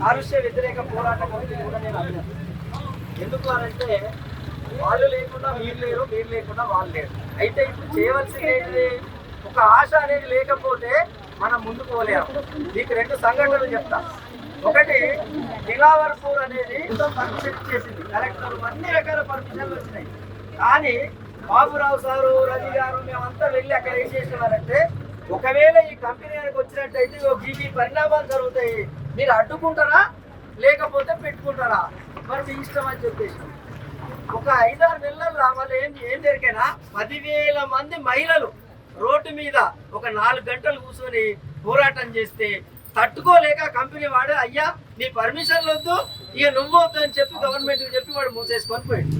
కాలుష్య వ్యతిరేక పోరాట కమిటీ కూడా నేను అభినందిస్తాను ఎందుకు అనంటే వాళ్ళు లేకుండా మీరు లేరు మీరు లేకుండా వాళ్ళు లేరు. అయితే ఇప్పుడు చేయవలసింది ఏంటి? ఒక ఆశ అనేది లేకపోతే మనం ముందుకు పోలేము. మీకు రెండు సంఘటనలు చెప్తా. ఒకటి దిలావర్పూర్ అనేది పర్మిషన్ ఇచ్చేసింది కలెక్టర్ అన్ని రకాల పర్మిషన్లు వచ్చినాయి. కానీ బాబురావు సారు రవి గారు మేమంతా వెళ్ళి అక్కడ ఏం చేసేవారంటే ఒకవేళ ఈ కంపెనీ కనుక వచ్చినట్టయితే ఓ ఈ పరిణామాలు జరుగుతాయి. మీరు అడ్డుకుంటారా? లేకపోతే పెట్టుకుంటారా? మరి మీ ఇష్టం అని చెప్పేసి. ఒక ఐదారు నెలలు వాళ్ళు ఏం ఏం జరిగినా పదివేల మంది మహిళలు రోడ్డు మీద ఒక నాలుగు గంటలు కూర్చొని పోరాటం చేస్తే తట్టుకోలేక కంపెనీ వాడు అయ్యా నీ పర్మిషన్లు వద్దు ఇక నువ్వు వద్దు అని చెప్పి గవర్నమెంట్కి చెప్పి వాడు మూసేసుకొని పోయాడు.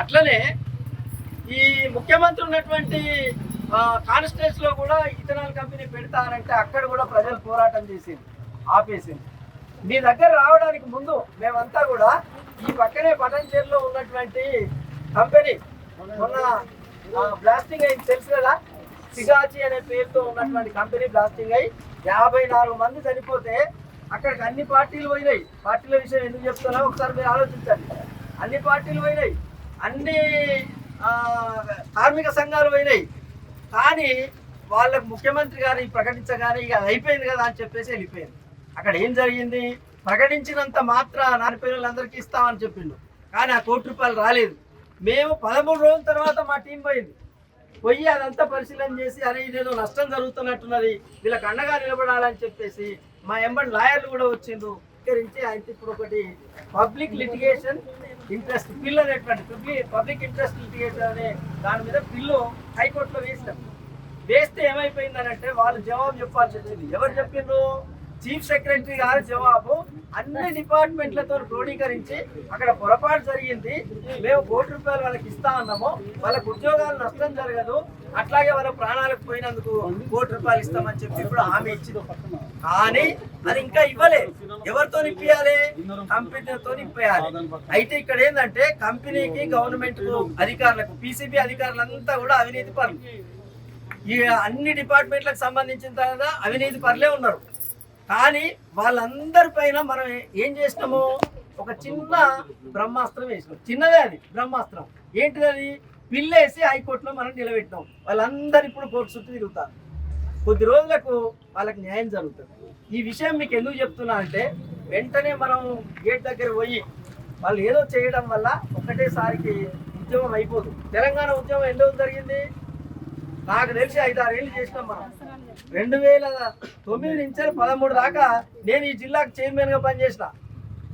అట్లనే ఈ ముఖ్యమంత్రి ఉన్నటువంటి కాన్స్టిట్యూన్స్ కూడా ఇథనాల్ కంపెనీ పెడతారంటే అక్కడ కూడా ప్రజలు పోరాటం చేసింది. ఆపేసింది. మీ దగ్గర రావడానికి ముందు మేమంతా కూడా ఈ పక్కనే పటంచేరులో ఉన్నటువంటి కంపెనీ మొన్న బ్లాస్టింగ్ అయింది. తెలుసు కదా? సిగాచి అనే పేరుతో ఉన్నటువంటి కంపెనీ బ్లాస్టింగ్ అయి యాభై నాలుగు మంది చనిపోతే అక్కడికి అన్ని పార్టీలు పోయినాయి. పార్టీల విషయం ఎందుకు చెప్తున్నా ఒకసారి మీరు ఆలోచించండి. అన్ని పార్టీలు పోయినాయి. అన్ని కార్మిక సంఘాలు పోయినాయి. కానీ వాళ్ళకు ముఖ్యమంత్రి గారు ఈ ప్రకటించగానే ఇక అది అయిపోయింది కదా అని చెప్పేసి వెళ్ళిపోయింది అక్కడ ఏం జరిగింది? ప్రకటించినంత మాత్ర నాని అందరికీ ఇస్తామని చెప్పిండు. కానీ ఆ కోటి రూపాయలు రాలేదు. మేము పదమూడు రోజుల తర్వాత మా టీం పోయింది. పోయి అదంతా పరిశీలన చేసి అరే ఇదేదో నష్టం జరుగుతున్నట్టున్నది వీళ్ళకి అండగా నిలబడాలని చెప్పేసి మా ఎంబడి లాయర్లు కూడా వచ్చిండ్రు. స్వీకరించి అయితే ఇప్పుడు ఒకటి పబ్లిక్ లిటిగేషన్ ఇంట్రెస్ట్ బిల్ అనేటువంటి పబ్లిక్ పబ్లిక్ ఇంట్రెస్ట్ లిటిగేషన్ అనే దాని మీద బిల్లు హైకోర్టులో వేసినాం. వేస్తే ఏమైపోయిందనంటే వాళ్ళు జవాబు చెప్పాల్సి వచ్చింది. ఎవరు చెప్పిండ్రు? చీఫ్ సెక్రటరీ గారు జవాబు అన్ని డిపార్ట్మెంట్లతో క్రోడీకరించి అక్కడ పొరపాటు జరిగింది. మేము కోటి రూపాయలు వాళ్ళకి ఇస్తా ఉన్నాము వాళ్ళకి ఉద్యోగాలు నష్టం జరగదు. అట్లాగే వాళ్ళ ప్రాణాలకు పోయినందుకు కోటి రూపాయలు ఇస్తామని చెప్పి ఇప్పుడు హామీ ఇచ్చింది. కానీ అది ఇంకా ఇవ్వలే. ఎవరితో నింపియాలి? కంపెనీతో ఇప్పేయాలి అయితే ఇక్కడ ఏంటంటే కంపెనీకి గవర్నమెంట్ అధికారులకు పీసీబీ అధికారులంతా కూడా అవినీతి పనులు ఈ అన్ని డిపార్ట్మెంట్లకు సంబంధించిన తర్వాత అవినీతి పరులే ఉన్నారు. కానీ వాళ్ళందరి పైన మనం ఏం చేసినాము? ఒక చిన్న బ్రహ్మాస్త్రం వేసినాం. చిన్నదే అది బ్రహ్మాస్త్రం. ఏంటిది అది? పిల్లేసి హైకోర్టులో మనం నిలబెట్టినాం. వాళ్ళందరూ ఇప్పుడు కోర్టు చుట్టూ తిరుగుతారు. కొద్ది రోజులకు వాళ్ళకి న్యాయం జరుగుతుంది. ఈ విషయం మీకు ఎందుకు చెప్తున్నా అంటే వెంటనే మనం గేట్ దగ్గర పోయి వాళ్ళు ఏదో చేయడం వల్ల ఒకటేసారికి ఉద్యమం అయిపోదు. తెలంగాణ ఉద్యమం ఎన్ని రోజులు జరిగింది? నాకు తెలిసి ఐదారేళ్ళు చేసినాం మనం. రెండు వేల తొమ్మిది నుంచి పదమూడు దాకా నేను ఈ జిల్లాకు చైర్మన్గా పనిచేసిన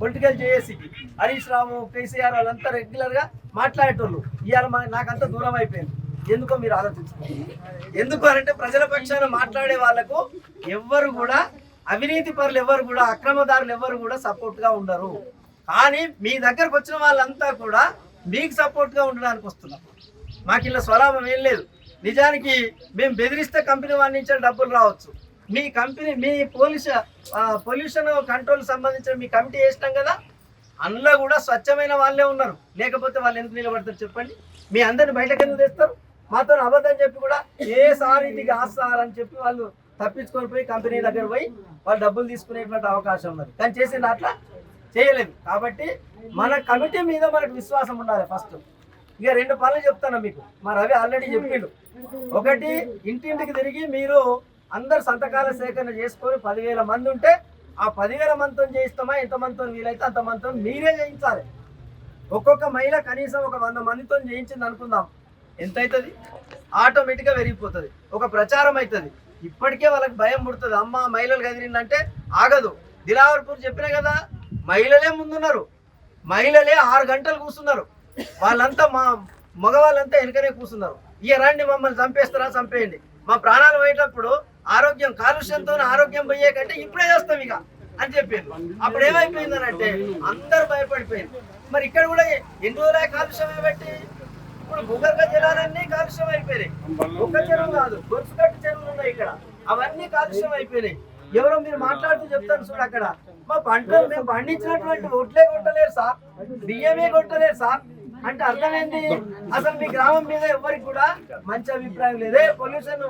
పొలిటికల్ జేఏసీకి హరీష్ రాము కేసీఆర్ వాళ్ళంతా రెగ్యులర్గా మాట్లాడేటోళ్ళు. ఇవాళ మా- దూరం అయిపోయింది. ఎందుకో మీరు ఆలోచించుకోండి. ఎందుకు అంటే ప్రజల పక్షాన మాట్లాడే వాళ్ళకు ఎవ్వరు కూడా అవినీతి పరులు ఎవరు కూడా అక్రమదారులు ఎవరు కూడా సపోర్ట్గా ఉండరు. కానీ మీ దగ్గరకు వచ్చిన వాళ్ళంతా కూడా మీకు సపోర్ట్గా ఉండడానికి వస్తున్నారు. మాకు ఇలా స్వలాభం ఏం లేదు. నిజానికి మేము బెదిరిస్తే కంపెనీ వాళ్ళ నుంచి డబ్బులు రావచ్చు. మీ కంపెనీ మీ పోలీస్ పొల్యూషన్ కంట్రోల్ సంబంధించిన మీ కమిటీ వేసినాం కదా అందులో కూడా స్వచ్ఛమైన వాళ్ళే ఉన్నారు. లేకపోతే వాళ్ళు ఎందుకు నిలబడతారు చెప్పండి. మీ అందరిని బయటకు ఎందుకు తెస్తారు? మాతో అబద్ధం చెప్పి కూడా ఏ సార్ ఇది కాదు సార్ అని చెప్పి వాళ్ళు తప్పించుకొని పోయి కంపెనీ దగ్గర పోయి వాళ్ళు డబ్బులు తీసుకునేటువంటి అవకాశం ఉన్నది. కానీ చేసింది అట్లా చేయలేదు. కాబట్టి మన కమిటీ మీద మనకు విశ్వాసం ఉండాలి ఫస్ట్. ఇక రెండు పనులు చెప్తాను మీకు. మా రవి ఆల్రెడీ చెప్పిండు. ఒకటి ఇంటింటికి తిరిగి మీరు అందరు సంతకాల సేకరణ చేసుకొని పదివేల మంది ఉంటే ఆ పదివేల మందితో చేయిస్తామా? ఇంత మందితో? వీలైతే అంత మందితో మీరే చేయించాలి. ఒక్కొక్క మహిళ కనీసం ఒక వంద మందితో చేయించింది అనుకుందాం. ఎంత అవుతుంది ఆటోమేటిక్గా పెరిగిపోతుంది. ఒక ప్రచారం అవుతుంది ఇప్పటికే వాళ్ళకి భయం పుడుతుంది. అమ్మ మహిళలు కదిరిందంటే ఆగదు. దిలావర్పూర్ చెప్పినా కదా మహిళలే ముందున్నారు. మహిళలే ఆరు గంటలు కూర్చున్నారు. వాళ్ళంతా మా మగవాళ్ళంతా వెనకనే కూర్చున్నారు. ఇక రండి మమ్మల్ని చంపేస్తారా చంపేయండి. మా ప్రాణాలు పోయేటప్పుడు ఆరోగ్యం కాలుష్యంతో ఆరోగ్యం పోయే కంటే ఇప్పుడే చేస్తాం ఇక అని చెప్పారు అప్పుడు ఏమైపోయిందనంటే అందరు భయపడిపోయింది. మరి ఇక్కడ కూడా ఎన్ని రోజులే కాలుష్యం పెట్టి ఇప్పుడు భూగర్భ జలాలన్నీ కాలుష్యం అయిపోయినాయి. ఒక్క చెరువు కాదు గొలుసుకట్టు చెరువులు ఉన్నాయి ఇక్కడ. అవన్నీ కాలుష్యం అయిపోయినాయి. ఎవరో మీరు మాట్లాడుతూ చెప్తారు చూడు అక్కడ. మా పంటలు మేము పండించినటువంటి ఒట్లే కొట్టలేరు సార్. బియ్యమే కొట్టలేరు సార్. అంటే అర్థమైంది? అసలు మీ గ్రామం మీద ఎవరికి కూడా మంచి అభిప్రాయం లేదే. పొల్యూషన్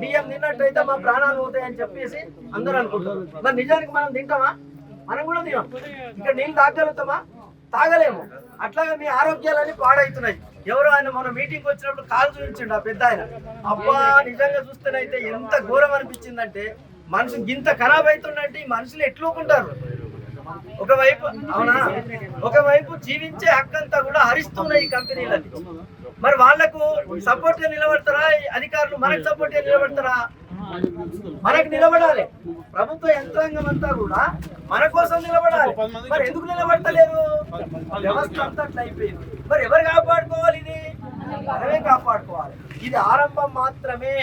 బియ్యం తిన్నట్టయితే మా ప్రాణాలు పోతాయని చెప్పేసి అందరూ అనుకుంటారు. మరి నిజానికి మనం తింటామా? మనం కూడా తినం. ఇక్కడ నీళ్ళు తాగలుగుతామా? తాగలేము. అట్లాగే మీ ఆరోగ్యాలన్నీ పాడవుతున్నాయి. ఎవరు ఆయన మన మీటింగ్ వచ్చినప్పుడు కాలు చూపించండి ఆ పెద్ద ఆయన. అబ్బా నిజంగా చూస్తేనైతే ఎంత ఘోరం అనిపించిందంటే మనుషు గింత ఖరాబ్ అవుతుందంటే ఈ మనుషులు ఎట్లుకుంటారు ఒకవైపు అవునా? ఒకవైపు జీవించే హక్కంతా కూడా హరిస్తున్నాయి ఈ కంపెనీలకి మరి వాళ్ళకు సపోర్ట్గా నిలబడతారా? అధికారులు మనకు సపోర్ట్గా నిలబడతారా? మనకు నిలబడాలి. ప్రభుత్వ యంత్రాంగం అంతా కూడా మన కోసం నిలబడాలి. మరి ఎందుకు నిలబడతలేరు? వ్యవస్థ అంతా అట్లా అయిపోయింది. మరి ఎవరు కాపాడుకోవాలి ఇది? మనమే కాపాడుకోవాలి. ఇది ఆరంభం మాత్రమే.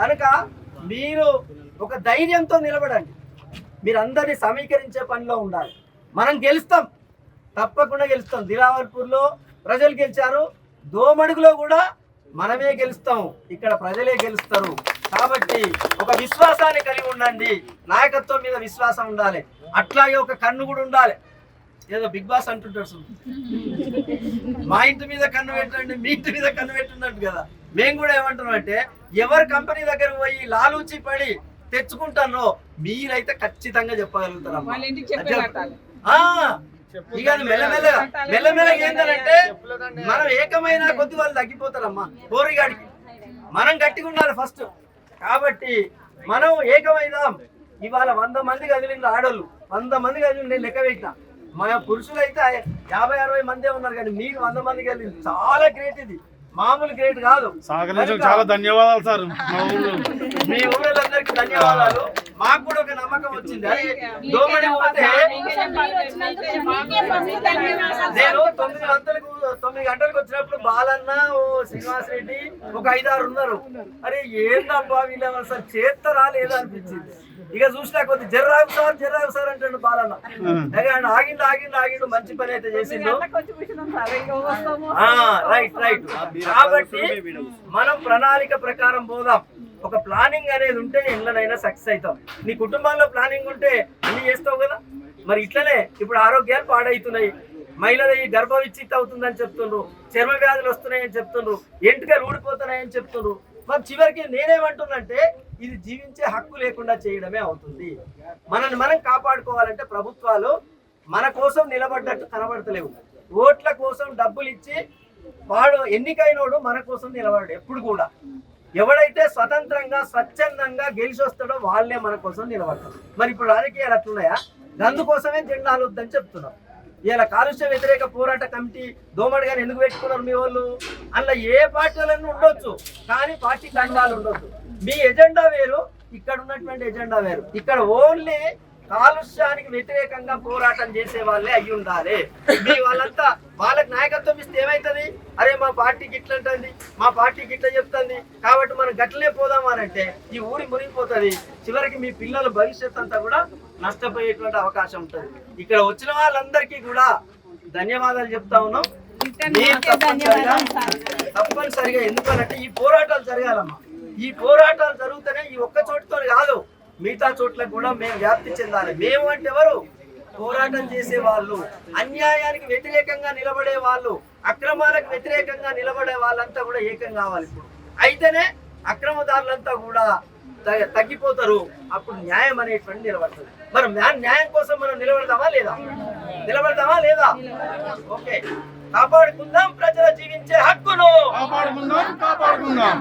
కనుక మీరు ఒక ధైర్యంతో నిలబడండి. మీరు అందరినీ సమీకరించే పనిలో ఉండాలి. మనం గెలుస్తాం. తప్పకుండా గెలుస్తాం. దిలావర్పూర్లో ప్రజలు గెలిచారు. దోమడుగులో కూడా మనమే గెలుస్తాం. ఇక్కడ ప్రజలే గెలుస్తారు. కాబట్టి ఒక విశ్వాసాన్ని కలిగి ఉండండి. నాయకత్వం మీద విశ్వాసం ఉండాలి. అట్లాగే ఒక కన్ను కూడా ఉండాలి. ఏదో బిగ్ బాస్ అంటుంటాడు సుమ్. మా ఇంటి మీద కన్ను పెట్టండి మీ ఇంటి మీద కన్ను పెట్టున్నట్టు కదా. మేము కూడా ఏమంటున్నాం అంటే ఎవరు కంపెనీ దగ్గర పోయి లాలూచి పడి తెచ్చుకుంటారో మీరైతే ఖచ్చితంగా చెప్పగలుగుతారు ఇక మెల్లమెల్లగా మెల్లమెల్లగా ఏంటంటే మనం ఏకమైన కొద్ది వాళ్ళు తగ్గిపోతారమ్మా కోరిగాడికి మనం గట్టిగా ఉండాలి ఫస్ట్ కాబట్టి మనం ఏకమైదాం. ఇవాళ వంద మంది కదిలింది ఆడోళ్ళు. వంద మంది కదిలి నేను లెక్క పెట్టిన. మా పురుషులు అయితే యాభై అరవై మందే ఉన్నారు కానీ మీరు వంద మంది కలిగింది చాలా గ్రేట్ ఇది. మామూలు గ్రేట్ కాదు. చాలా ధన్యవాదాలు సార్ మీ ఊళ్ళందరికీ ధన్యవాదాలు. మాకు కూడా ఒక నమ్మకం వచ్చింది. దోమడి పోతే నేను తొమ్మిది గంటలకు తొమ్మిది గంటలకు వచ్చినప్పుడు బాలన్న ఓ శ్రీనివాస్ రెడ్డి ఒక ఐదారు ఉన్నారు. అరే ఏందబ్బా వీళ్ళు? అసలు చేస్తారా లేదా అనిపించింది. ఇక చూసినా కొద్ది జర్రాగు సార్ జర్రాగు సార్ అంటాడు బాలన్న. ఆయన ఆగిండు ఆగిండు ఆగిండు మంచి పని అయితే చేసిండు. ఆ, రైట్ రైట్ కాబట్టి మనం ప్రణాళిక ప్రకారం పోదాం. ఒక ప్లానింగ్ అనేది ఉంటే ఎట్లనైనా సక్సెస్ అవుతాం. నీ కుటుంబంలో ప్లానింగ్ ఉంటే అన్ని చేస్తావు కదా? మరి ఇట్లనే ఇప్పుడు ఆరోగ్యాలు పాడవుతున్నాయి. మహిళలు ఈ గర్భ ఇచ్చిత్ అవుతుందని చెప్తుండ్రు. చర్మ వ్యాధులు వస్తున్నాయని చెప్తుండ్రు. ఎంటుకలు ఊడిపోతున్నాయని చెప్తుండ్రు. మరి చివరికి నేనేమంటున్నంటే ఇది జీవించే హక్కు లేకుండా చేయడమే అవుతుంది. మనల్ని మనం కాపాడుకోవాలంటే ప్రభుత్వాలు మన కోసం నిలబడ్డట్టు కనబడతలేవు. ఓట్ల కోసం డబ్బులు ఇచ్చి వాడు ఎన్నికైనోడు మన కోసం నిలబడు ఎప్పుడు కూడా. ఎవడైతే స్వతంత్రంగా స్వచ్ఛందంగా గెలిచి వస్తాడో వాళ్ళే మన కోసం నిలబడతారు. మరి ఇప్పుడు రాజకీయాలు అట్లున్నాయా? అందుకోసమే జెండాలు వద్దని చెప్తున్నాం. ఇలా కాలుష్య వ్యతిరేక పోరాట కమిటీ దోమడి గారు ఎందుకు పెట్టుకున్నారు మీ వాళ్ళు? అందులో ఏ పార్టీలన్నీ ఉండొచ్చు కానీ పార్టీ కండాలు ఉండొచ్చు మీ ఎజెండా వేరు ఇక్కడ ఉన్నటువంటి ఎజెండా వేరు. ఇక్కడ ఓన్లీ కాలుష్యానికి వ్యతిరేకంగా పోరాటం చేసే వాళ్ళే అయి ఉండాలి. మీ వాళ్ళంతా వాళ్ళకి నాయకత్వం ఇస్తే ఏమైతుంది? అరే మా పార్టీకి ఇట్లా అంటుంది మా పార్టీకి ఇట్లా చెప్తుంది కాబట్టి మనం గట్లనే పోదాం అని అంటే ఈ ఊరి మునిగిపోతుంది. చివరికి మీ పిల్లల భవిష్యత్ అంతా కూడా నష్టపోయేటువంటి అవకాశం ఉంటుంది. ఇక్కడ వచ్చిన వాళ్ళందరికీ కూడా ధన్యవాదాలు చెప్తా ఉన్నాం. తప్పనిసరిగా తప్పనిసరిగా ఎందుకనంటే ఈ పోరాటాలు జరగాలమ్మా. ఈ పోరాటాలు జరుగుతూనే ఈ ఒక్క చోటుతో కాదు మిగతా చోట్ల కూడా మేము వ్యాప్తి చెందాలి. మేము అంటే ఎవరు? పోరాటం చేసే వాళ్ళు అన్యాయానికి వ్యతిరేకంగా నిలబడే వాళ్ళు అక్రమాలకు వ్యతిరేకంగా నిలబడే వాళ్ళంతా కూడా ఏకం కావాలి ఇప్పుడు. అయితేనే అక్రమదారులంతా కూడా తగ్గిపోతారు. అప్పుడు న్యాయం అనేటువంటి నిలబడుతుంది. మరి న్యాయం కోసం మనం నిలబడతామా లేదా? నిలబడతామా లేదా? ఓకే. కాపాడుకుందాం ప్రజల జీవించే హక్కును. కాపాడుకుందాం కాపాడుకుందాం.